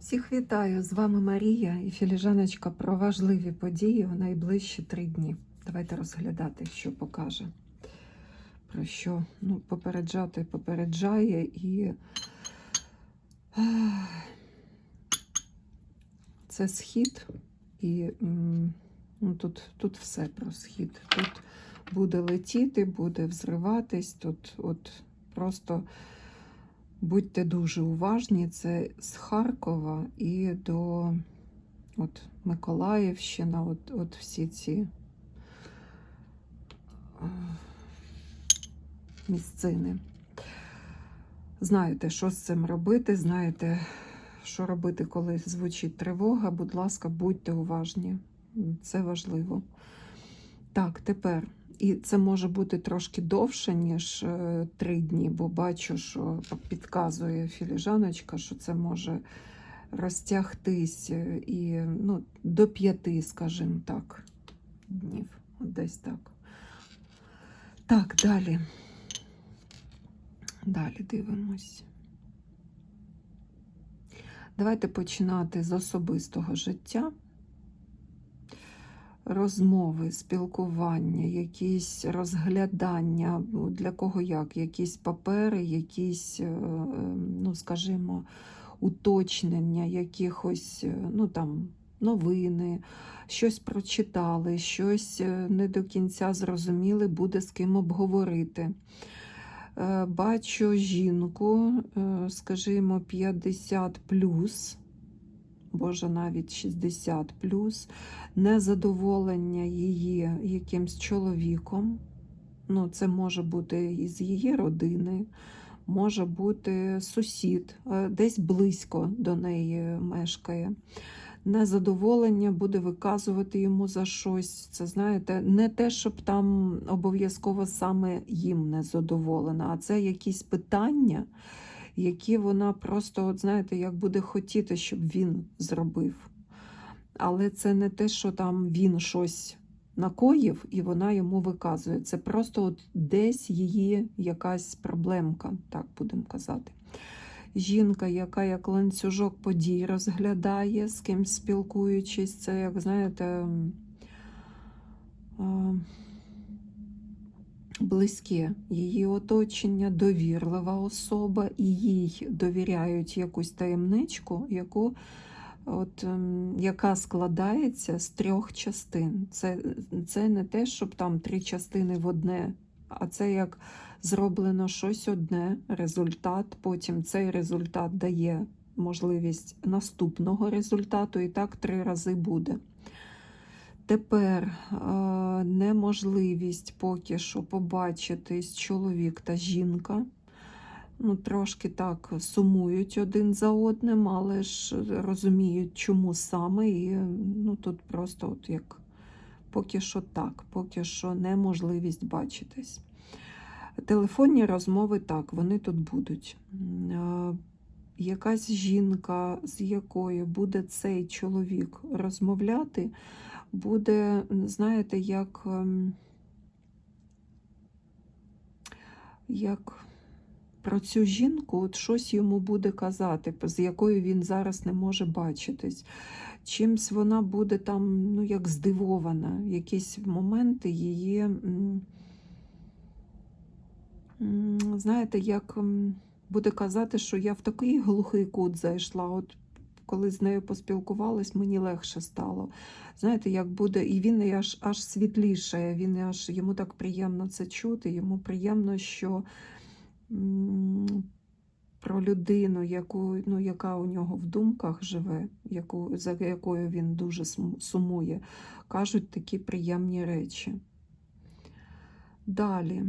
Всіх вітаю! З вами Марія і філіжаночка про важливі події у найближчі три дні. Давайте розглядати, що покаже. Про що ну, попереджати попереджає і це схід, і ну, тут, тут все про схід. Тут буде летіти, буде взриватись, тут от просто. Будьте дуже уважні, це з Харкова і до от, Миколаївщина, от, от всі ці е, місцини. Знаєте, що з цим робити, знаєте, що робити, коли звучить тривога. Будь ласка, будьте уважні. Це важливо. Так, тепер. І це може бути трошки довше, ніж е, три дні, бо бачу, що підказує філіжаночка, що це може розтягтись е, і ну, до п'яти, скажімо так, днів. Десь так. Так, далі. Далі дивимось. Давайте починати з особистого життя розмови, спілкування, якісь розглядання, ну, для кого як, якісь папери, якісь, е, ну, скажімо, уточнення, якихось е, ну, там, новини, щось прочитали, щось е, не до кінця зрозуміли, буде з ким обговорити. Бачу жінку, скажімо, 50 плюс, Боже, навіть 60 плюс, незадоволення її якимсь чоловіком. Ну, Це може бути із її родини, може бути сусід, десь близько до неї мешкає. Незадоволення буде виказувати йому за щось. Це знаєте, не те, щоб там обов'язково саме їм незадоволена, а це якісь питання які вона просто, от знаєте, як буде хотіти, щоб він зробив. Але це не те, що там він щось накоїв і вона йому виказує. Це просто от десь її якась проблемка, так будемо казати. Жінка, яка як ланцюжок подій розглядає, з ким спілкуючись, це, як знаєте, близьке її оточення, довірлива особа, і їй довіряють якусь таємничку, яку, от, ем, яка складається з трьох частин. Це, Це не те, щоб там три частини в одне, а це як зроблено щось одне, результат. Потім цей результат дає можливість наступного результату, і так три рази буде. Тепер е, неможливість поки що побачитись чоловік та жінка. Ну, Трошки так сумують один за одним, але ж розуміють, чому саме. І ну, тут просто от як поки що так, поки що неможливість бачитись. Телефонні розмови так, вони тут будуть. Е, якась жінка, з якою буде цей чоловік розмовляти буде, знаєте, як, ем, як про цю жінку от щось йому буде казати, з якою він зараз не може бачитись. Чимсь вона буде там, ну, як здивована, якісь моменти її, знаєте, як буде казати, що я в такий глухий кут зайшла. От коли з нею поспілкувалась, мені легше стало. Знаєте, як буде, і він аж аж світліше, він аж йому так приємно це чути, йому приємно, що про людину, яку, ну, яка у нього в думках живе, яку, за якою він дуже сумує, кажуть такі приємні речі. Далі.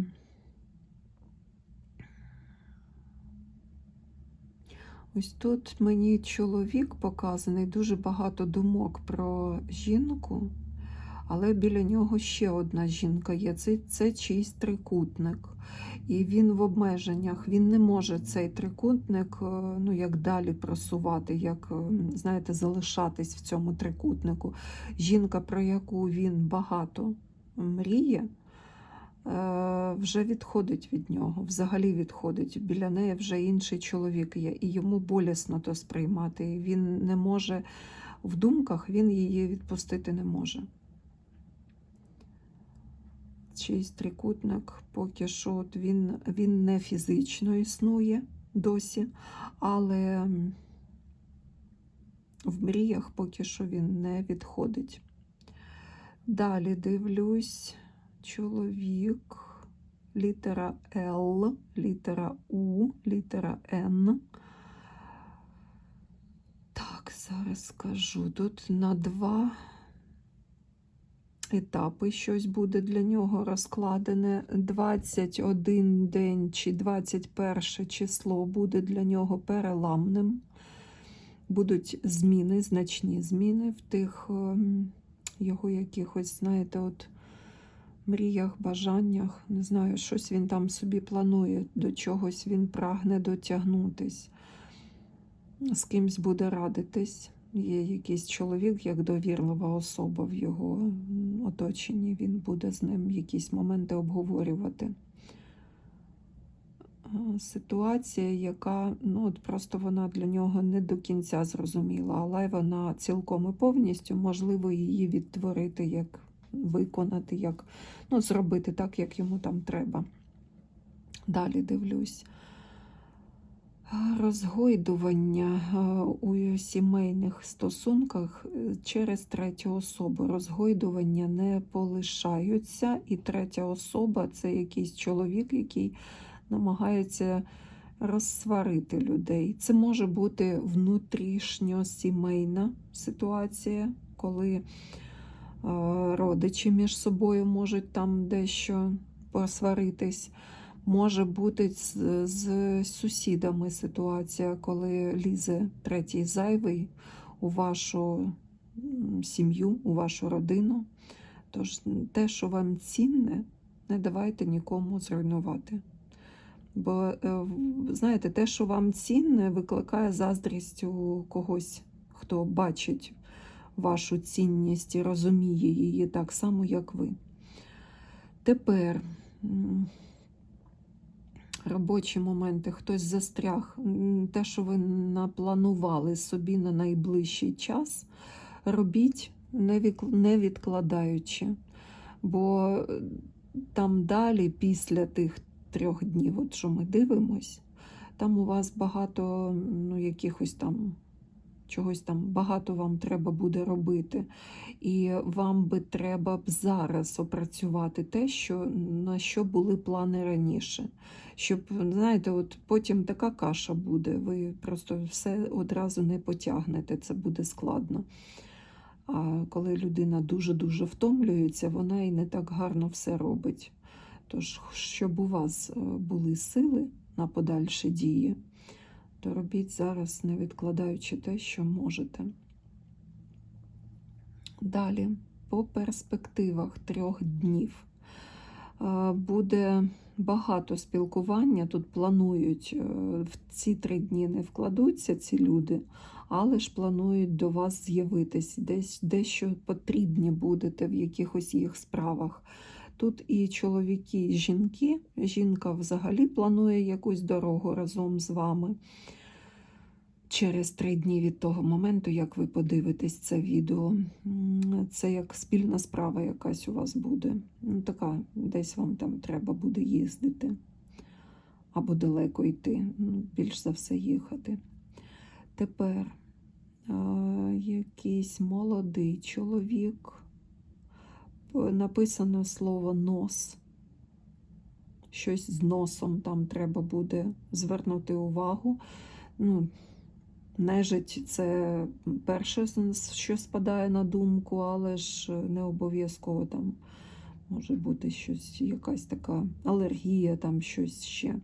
Ось тут мені чоловік показаний, дуже багато думок про жінку, але біля нього ще одна жінка є. Це це чийсь трикутник. І він в обмеженнях, він не може цей трикутник е, ну, як далі просувати, як, е, знаєте, залишатись в цьому трикутнику. Жінка, про яку він багато мріє, вже відходить від нього, взагалі відходить. Біля неї вже інший чоловік є, і йому болісно то сприймати. І він не може в думках, він її відпустити не може. Чийсь трикутник поки що от він, він не фізично існує досі, але в мріях поки що він не відходить. Далі дивлюсь, чоловік, літера Л, літера У, літера Н. Так, зараз скажу. Тут на два етапи щось буде для нього розкладене. 21 день чи 21 число буде для нього переламним. Будуть зміни, значні зміни в тих ем, його якихось, знаєте, от мріях, бажаннях. Не знаю, щось він там собі планує, до чогось він прагне дотягнутись, з кимсь буде радитись. Є якийсь чоловік, як довірлива особа в його оточенні, він буде з ним якісь моменти обговорювати. Ситуація, яка ну, от просто вона для нього не до кінця зрозуміла, але вона цілком і повністю можливо її відтворити, як виконати, як ну, зробити так, як йому там треба. Далі дивлюсь. Розгойдування е, у сімейних стосунках е, через третю особу. Розгойдування не полишаються, і третя особа це якийсь чоловік, який намагається розсварити людей. Це може бути внутрішньосімейна ситуація, коли родичі між собою можуть там дещо посваритись. Може бути з, з сусідами ситуація, коли лізе третій зайвий у вашу сім'ю, у вашу родину. Тож те, що вам цінне, не давайте нікому зруйнувати. Бо, е, знаєте, те, що вам цінне, викликає заздрість у когось, хто бачить вашу цінність і розуміє її так само, як ви. Тепер. робочі моменти, хтось застряг, те, що ви напланували собі на найближчий час, робіть не відкладаючи. Бо е, там далі, після тих трьох днів, от що ми дивимось, там у вас багато ну, якихось там. Чогось там багато вам треба буде робити, і вам би треба б зараз опрацювати те, що на що були плани раніше щоб, знаєте, от потім така каша буде, ви просто все одразу не потягнете, це буде складно. А коли людина дуже-дуже втомлюється, вона і не так гарно все робить. Тож, щоб у вас е, були сили на подальші дії, то робіть зараз, не відкладаючи те, що можете. Далі, по перспективах трьох днів е, буде багато спілкування. Тут планують е, в ці три дні не вкладуться ці люди, але ж планують до вас з'явитись, десь дещо потрібні будете в якихось їх справах. Тут і чоловіки, і жінки. Жінка взагалі планує якусь дорогу разом з вами. Через три дні від того моменту, як ви подивитесь це відео, це як спільна справа якась у вас буде. Ну, така, десь вам там треба буде їздити або далеко йти, ну, більш за все їхати. Тепер а, якийсь молодий чоловік. Написано слово нос. Щось з носом там треба буде звернути увагу. Ну, Нежить це перше, що спадає на думку, але ж не обов'язково там може бути щось, якась така алергія, там щось ще.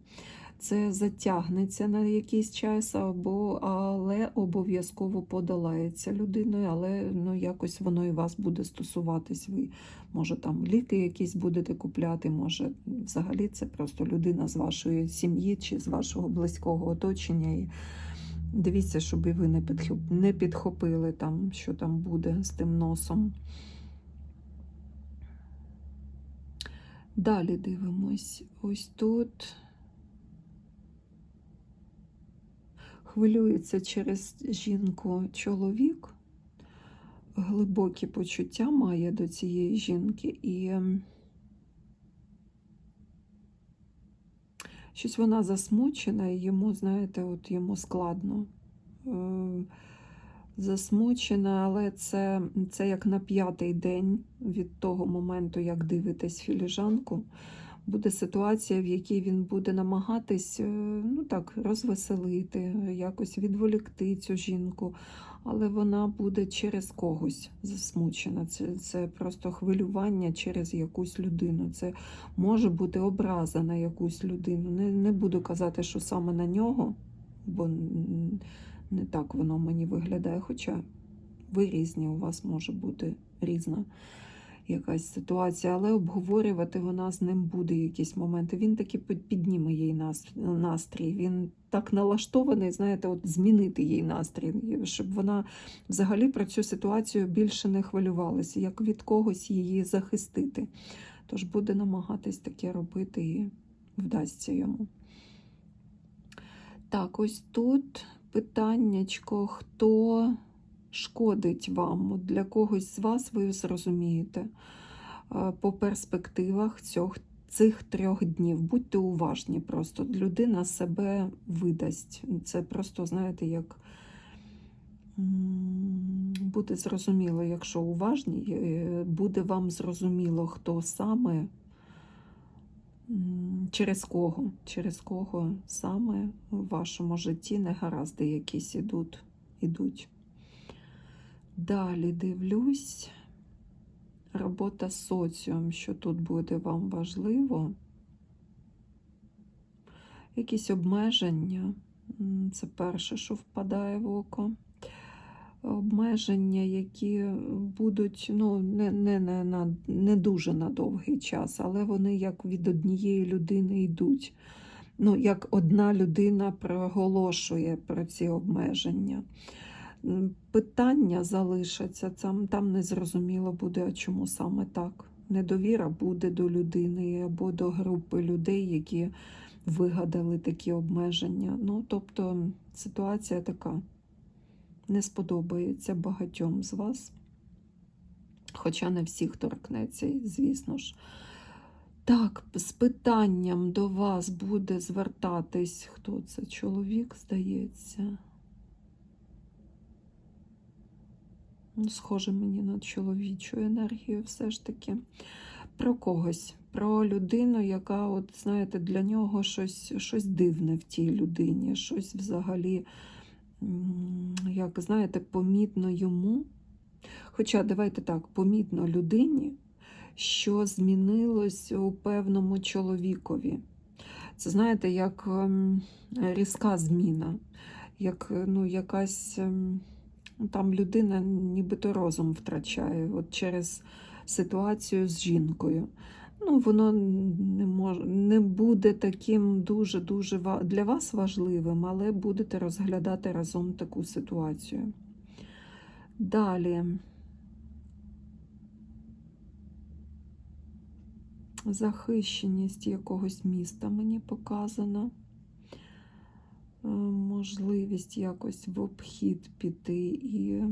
Це затягнеться на якийсь час, або, але обов'язково подолається людиною, але ну, якось воно і вас буде стосуватись. Ви, може, там ліки якісь будете купляти, може, взагалі це просто людина з вашої сім'ї чи з вашого близького оточення. І Дивіться, щоб і ви не підхоп- не підхопили там, що там буде з тим носом. Далі дивимось. Ось тут хвилюється через жінку чоловік, глибокі почуття має до цієї жінки, і ем, щось вона засмучена, і йому, знаєте, от йому складно. Е, Засмучена, але це, це як на п'ятий день від того моменту, як дивитесь філіжанку, буде ситуація, в якій він буде намагатись е, ну так, розвеселити, якось відволікти цю жінку, але вона буде через когось засмучена. Це, це просто хвилювання через якусь людину. Це може бути образа на якусь людину. Не, не буду казати, що саме на нього, бо не так воно мені виглядає. Хоча ви різні, у вас може бути різна якась ситуація, але обговорювати вона з ним буде якісь моменти. Він таки підніме їй настрій. Він так налаштований, знаєте, от змінити їй настрій, щоб вона взагалі про цю ситуацію більше не хвилювалася, як від когось її захистити. Тож буде намагатись таке робити і вдасться йому. Так, ось тут питаннячко, хто шкодить вам? Для когось з вас ви зрозумієте е, по перспективах цього, цих трьох днів. Будьте уважні просто. Людина себе видасть. Це просто, знаєте, як буде зрозуміло, якщо уважні, е, буде вам зрозуміло, хто саме. Через кого? Через кого саме в вашому житті негаразди якісь ідуть. ідуть. Далі дивлюсь. Робота з соціум, що тут буде вам важливо. Якісь обмеження. Це перше, що впадає в око. Обмеження, які будуть ну, не, не, не, на, не дуже на довгий час, але вони як від однієї людини йдуть. Ну, як одна людина проголошує про ці обмеження. Питання залишаться, там, там не зрозуміло буде, а чому саме так. Недовіра буде до людини або до групи людей, які вигадали такі обмеження. Ну, тобто ситуація така не сподобається багатьом з вас. Хоча не всіх торкнеться, звісно ж. Так, з питанням до вас буде звертатись, хто це? Чоловік, здається. Ну, схоже мені на чоловічу енергію, все ж таки. Про когось, про людину, яка, от, знаєте, для нього щось, щось дивне в тій людині, щось взагалі, як знаєте, помітно йому. Хоча, давайте так, помітно людині, що змінилось у певному чоловікові. Це, знаєте, як ем, різка зміна, як ну, якась. Ем, там людина нібито розум втрачає от через ситуацію з жінкою. Ну, воно не мож, не буде таким дуже-дуже для вас важливим, але будете розглядати разом таку ситуацію. Далі. Захищеність якогось міста мені показана. Можливість якось в обхід піти і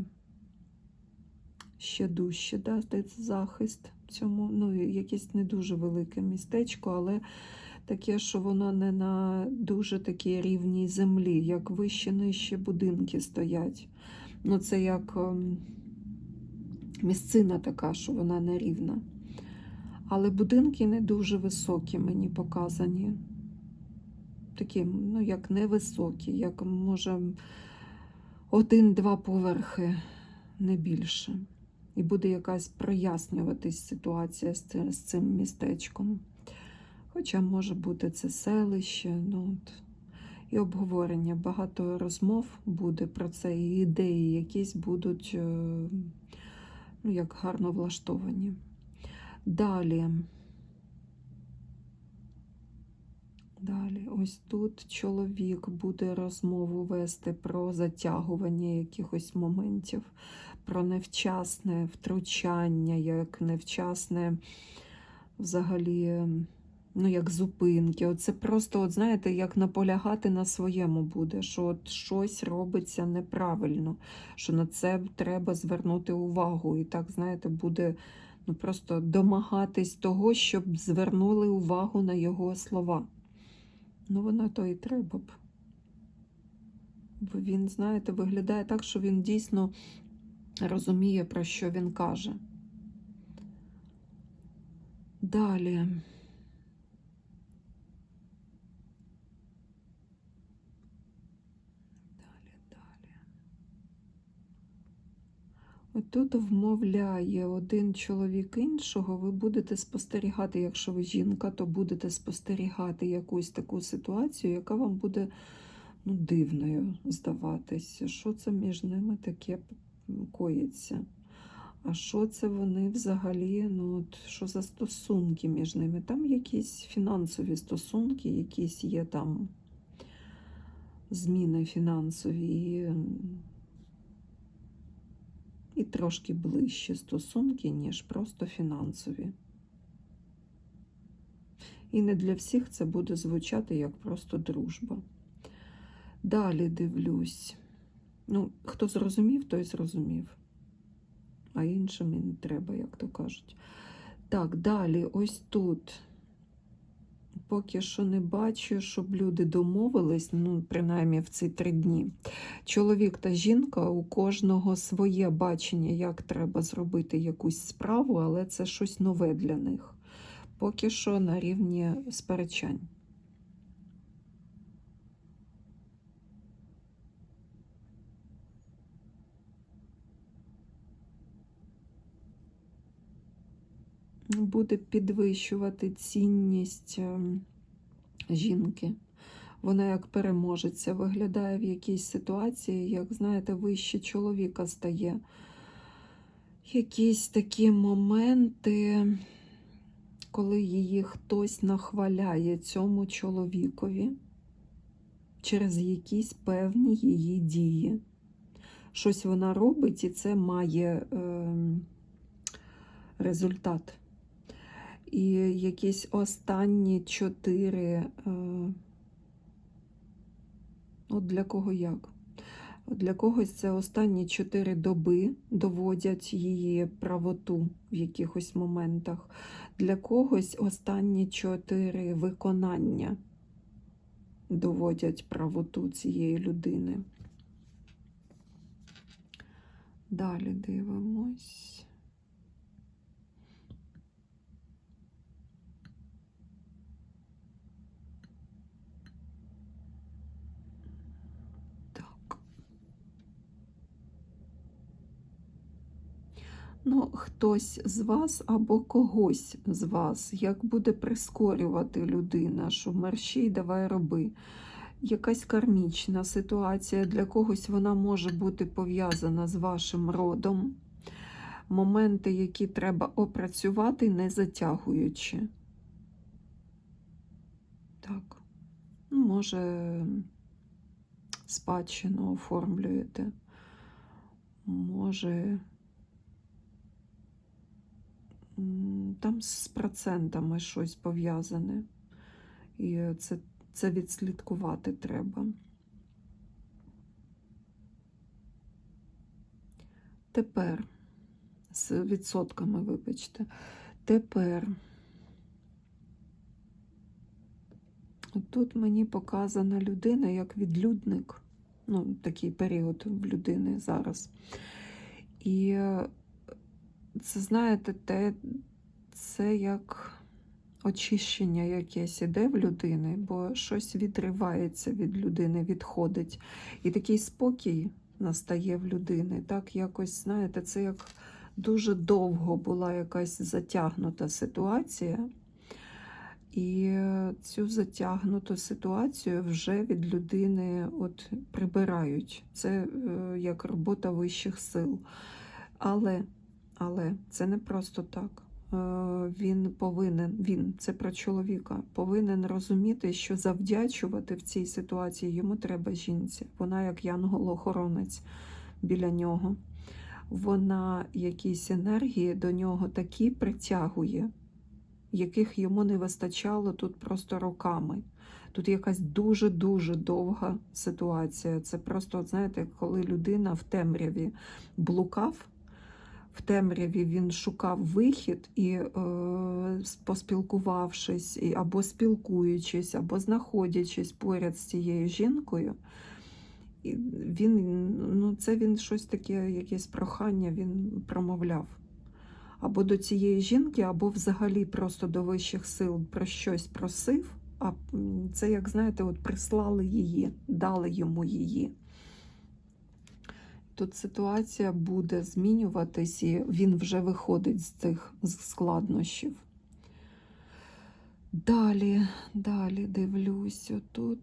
ще дужче дати захист цьому. Ну, якесь не дуже велике містечко, але таке, що воно не на дуже такій рівній землі, як вище нижче будинки стоять. Ну, це як ем, місцина така, що вона не рівна. Але будинки не дуже високі мені показані такі, ну, як невисокі, як може один-два поверхи, не більше. І буде якась прояснюватись ситуація з з цим містечком. Хоча може бути це селище, ну, от. і обговорення. Багато розмов буде про це, і ідеї якісь будуть е, ну, як гарно влаштовані. Далі. Далі, ось тут чоловік буде розмову вести про затягування якихось моментів, про невчасне втручання, як невчасне взагалі, ну, як зупинки. От це просто, от знаєте, як наполягати на своєму буде, що от щось робиться неправильно, що на це треба звернути увагу. І так, знаєте, буде ну, просто домагатись того, щоб звернули увагу на його слова. Ну, воно то і треба б. Бо він, знаєте, виглядає так, що він дійсно розуміє, про що він каже. Далі. Отут вмовляє один чоловік іншого, ви будете спостерігати, якщо ви жінка, то будете спостерігати якусь таку ситуацію, яка вам буде ну, дивною здаватися. Що це між ними таке коїться? А що це вони взагалі? Ну, от, що за стосунки між ними? Там якісь фінансові стосунки, якісь є там зміни фінансові і, трошки ближчі стосунки, ніж просто фінансові. І не для всіх це буде звучати як просто дружба. Далі дивлюсь. Ну, хто зрозумів, той зрозумів. А іншим і не треба, як то кажуть. Так, далі, ось тут. Поки що не бачу, щоб люди домовились, ну, принаймні в ці три дні. Чоловік та жінка, у кожного своє бачення, як треба зробити якусь справу, але це щось нове для них. Поки що на рівні сперечань. Буде підвищувати цінність ем, жінки. Вона як переможеця виглядає в якійсь ситуації, як, знаєте, вище чоловіка стає. Якісь такі моменти, коли її хтось нахваляє цьому чоловікові через якісь певні її дії. Щось вона робить, і це має е, результат. І якісь останні чотири, е, от для кого як? Для когось це останні чотири доби доводять її правоту в якихось моментах. Для когось останні чотири виконання доводять правоту цієї людини. Далі дивимось. Так. Ну, хтось з вас або когось з вас, як буде прискорювати людина, що мерщій давай роби. Якась кармічна ситуація, для когось вона може бути пов'язана з вашим родом. Моменти, які треба опрацювати, не затягуючи. Так, ну, може, спадщину оформлюєте, може, там з процентами щось пов'язане. І це, це відслідкувати треба. Тепер з відсотками, вибачте. Тепер тут мені показана людина як відлюдник. Ну, такий період в людини зараз. І це, знаєте, те, це як очищення якесь іде в людини, бо щось відривається від людини, відходить. І такий спокій настає в людини. Так, якось, знаєте, це як дуже довго була якась затягнута ситуація. І цю затягнуту ситуацію вже від людини от прибирають. Це е, як робота вищих сил. Але, але це не просто так. Е, Він повинен, він, це про чоловіка, повинен розуміти, що завдячувати в цій ситуації йому треба жінці. Вона як янгол-охоронець біля нього. Вона якісь енергії до нього такі притягує яких йому не вистачало тут просто роками. Тут якась дуже-дуже довга ситуація. Це просто, знаєте, коли людина в темряві блукав, в темряві він шукав вихід і, е, поспілкувавшись, або спілкуючись, або знаходячись поряд з цією жінкою, він, ну, це він щось таке, якесь прохання він промовляв. Або до цієї жінки, або взагалі просто до вищих сил про щось просив, а це, як знаєте, от прислали її, дали йому її. Тут ситуація буде змінюватись, і він вже виходить з цих складнощів. Далі, далі дивлюсь отут.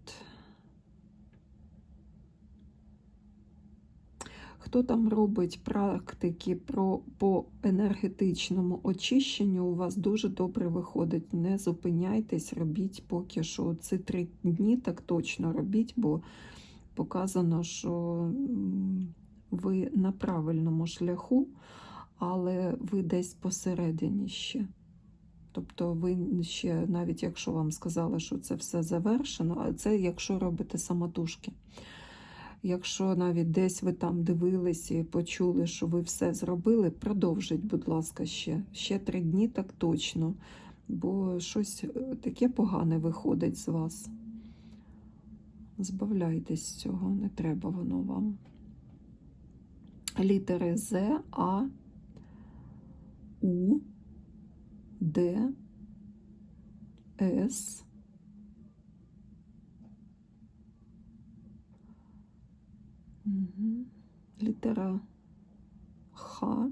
Хто там робить практики про, по енергетичному очищенню, у вас дуже добре виходить. Не зупиняйтесь, робіть поки що. Ці три дні так точно робіть, бо показано, що ви на правильному шляху, але ви десь посередині ще. Тобто ви ще, навіть якщо вам сказали, що це все завершено, а це якщо робите самотужки. Якщо навіть десь ви там дивились і почули, що ви все зробили, продовжіть, будь ласка, ще. Ще три дні так точно, бо щось е, таке погане виходить з вас. Збавляйтесь з цього, не треба воно вам. Літери З, А, У, Д, С. Літера Х.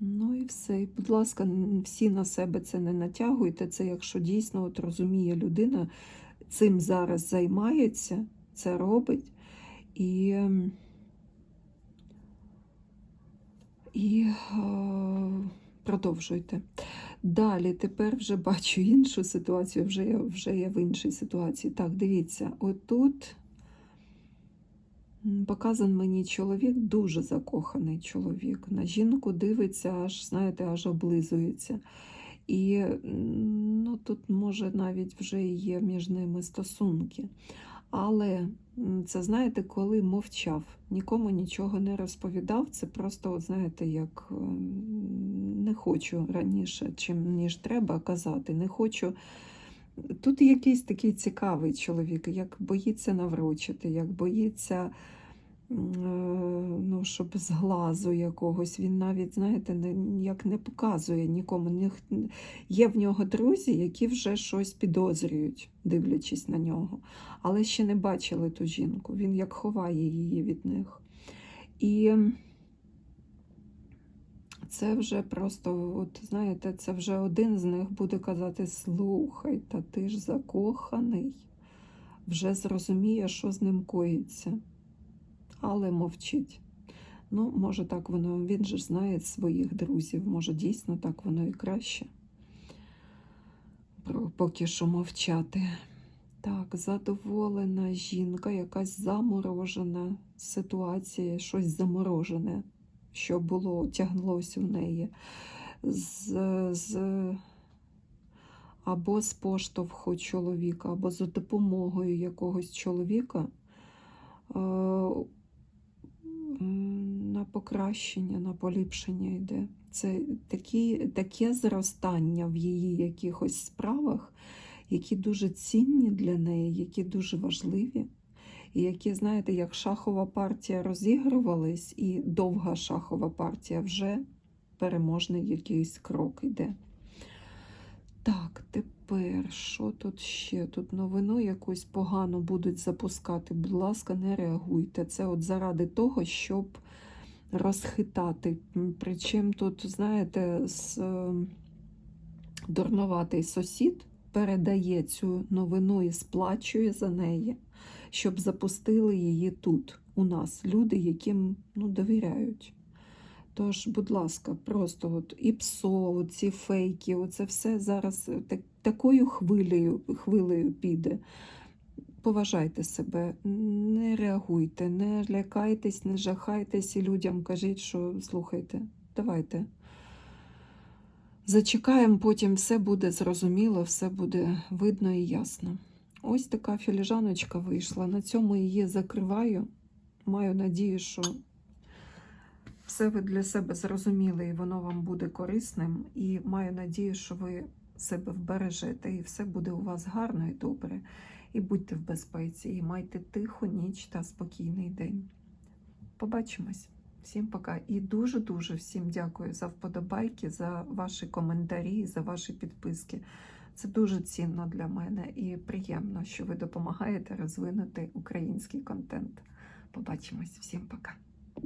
Ну і все. І, будь ласка, всі на себе це не натягуйте. Це якщо дійсно от розуміє людина, цим зараз займається, це робить. І, ем, і е, продовжуйте. Далі, тепер вже бачу іншу ситуацію, вже я, вже я в іншій ситуації. Так, дивіться, отут показан мені чоловік, дуже закоханий чоловік. На жінку дивиться, аж, знаєте, аж облизується. І ну, тут, може, навіть вже є між ними стосунки. Але це, знаєте, коли мовчав, нікому нічого не розповідав. Це просто, от, знаєте, як ем, не хочу раніше, чим ніж треба казати. Не хочу. Тут якийсь такий цікавий чоловік, як боїться наврочити, як боїться, е, ну, щоб з глазу якогось. Він навіть, знаєте, не, як не показує нікому. Є в нього друзі, які вже щось підозрюють, дивлячись на нього, але ще не бачили ту жінку. Він як ховає її від них. І це вже просто, от знаєте, це вже один з них буде казати: слухай, та ти ж закоханий, вже зрозуміє, що з ним коїться, але мовчить. Ну, може, так воно, він же знає своїх друзів, може, дійсно так воно і краще. Про- Поки що мовчати. Так, задоволена жінка, якась заморожена ситуація, щось заморожене, що було, тяглось у неї. З, з, або з поштовху чоловіка, або за допомогою якогось чоловіка е, на покращення, на поліпшення йде. Це такі, таке зростання в її якихось справах, які дуже цінні для неї, які дуже важливі. І які, знаєте, як шахова партія розігрувались, і довга шахова партія вже переможний якийсь крок йде. Так, тепер що тут ще? Тут новину якусь погану будуть запускати. Будь ласка, не реагуйте. Це от заради того, щоб розхитати. М, Причому тут, знаєте, з, е, дурноватий сусід передає цю новину і сплачує за неї, щоб запустили її тут, у нас, люди, яким ну, довіряють. Тож, будь ласка, просто от і ПСО, ці фейки, оце все зараз е, так, такою хвилею, хвилею піде. Поважайте себе, не реагуйте, не лякайтесь, не жахайтесь і людям кажіть, що слухайте, давайте. Зачекаємо, потім все буде зрозуміло, все буде видно і ясно. Ось така філіжаночка вийшла. На цьому її закриваю. Маю надію, що все ви для себе зрозуміли, і воно вам буде корисним. І маю надію, що ви себе вбережете, і все буде у вас гарно і добре. І будьте в безпеці, і майте тиху ніч та спокійний день. Побачимось. Всім пока. І дуже-дуже всім дякую за вподобайки, за ваші коментарі, за ваші підписки. Це дуже цінно для мене і приємно, що ви допомагаєте розвинути український контент. Побачимось. Всім пока.